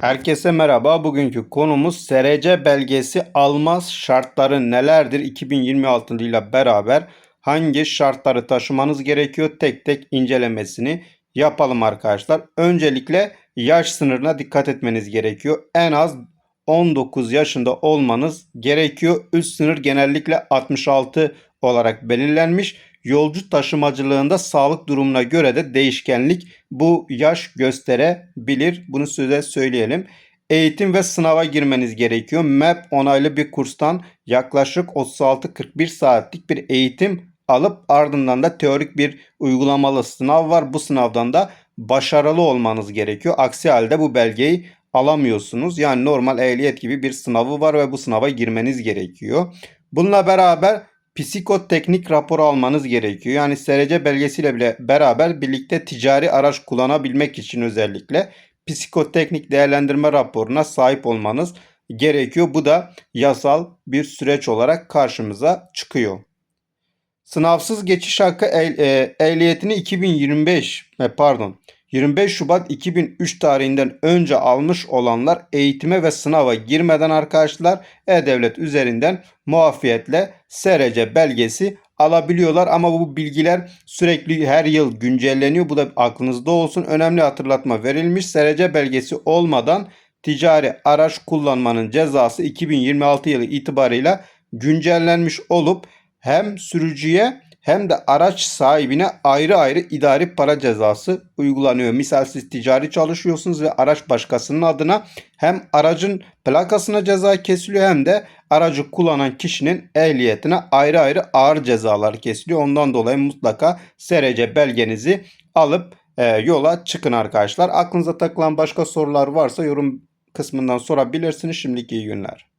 Herkese merhaba. Bugünkü konumuz SRC belgesi almaz şartları nelerdir? 2026 ile beraber hangi şartları taşımanız gerekiyor? Tek tek incelemesini yapalım arkadaşlar. Öncelikle yaş sınırına dikkat etmeniz gerekiyor. En az 19 yaşında olmanız gerekiyor. Üst sınır genellikle 66 olarak belirlenmiş. Yolcu taşımacılığında sağlık durumuna göre de değişkenlik bu yaş gösterebilir. Bunu size söyleyelim. Eğitim ve sınava girmeniz gerekiyor. MEP onaylı bir kurstan yaklaşık 36-41 saatlik bir eğitim alıp ardından da teorik bir uygulamalı sınav var. Bu sınavdan da başarılı olmanız gerekiyor. Aksi halde bu belgeyi alamıyorsunuz. Yani normal ehliyet gibi bir sınavı var ve bu sınava girmeniz gerekiyor. Bununla beraber psikoteknik raporu almanız gerekiyor. Yani SRC belgesiyle bile beraber birlikte ticari araç kullanabilmek için özellikle psikoteknik değerlendirme raporuna sahip olmanız gerekiyor. Bu da yasal bir süreç olarak karşımıza çıkıyor. Sınavsız geçiş hakkı ehl- e, ehliyetini 2025 e, pardon 25 Şubat 2003 tarihinden önce almış olanlar eğitime ve sınava girmeden arkadaşlar E-Devlet üzerinden muafiyetle SRC belgesi alabiliyorlar ama bu bilgiler sürekli her yıl güncelleniyor. Bu da aklınızda olsun. Önemli hatırlatma verilmiş. SRC belgesi olmadan ticari araç kullanmanın cezası 2026 yılı itibarıyla güncellenmiş olup hem sürücüye hem de araç sahibine ayrı ayrı idari para cezası uygulanıyor. Misal siz ticari çalışıyorsunuz ve araç başkasının adına hem aracın plakasına ceza kesiliyor hem de aracı kullanan kişinin ehliyetine ayrı ayrı ağır cezalar kesiliyor. Ondan dolayı mutlaka SRC belgenizi alıp e, yola çıkın arkadaşlar. Aklınıza takılan başka sorular varsa yorum kısmından sorabilirsiniz. Şimdiki iyi günler.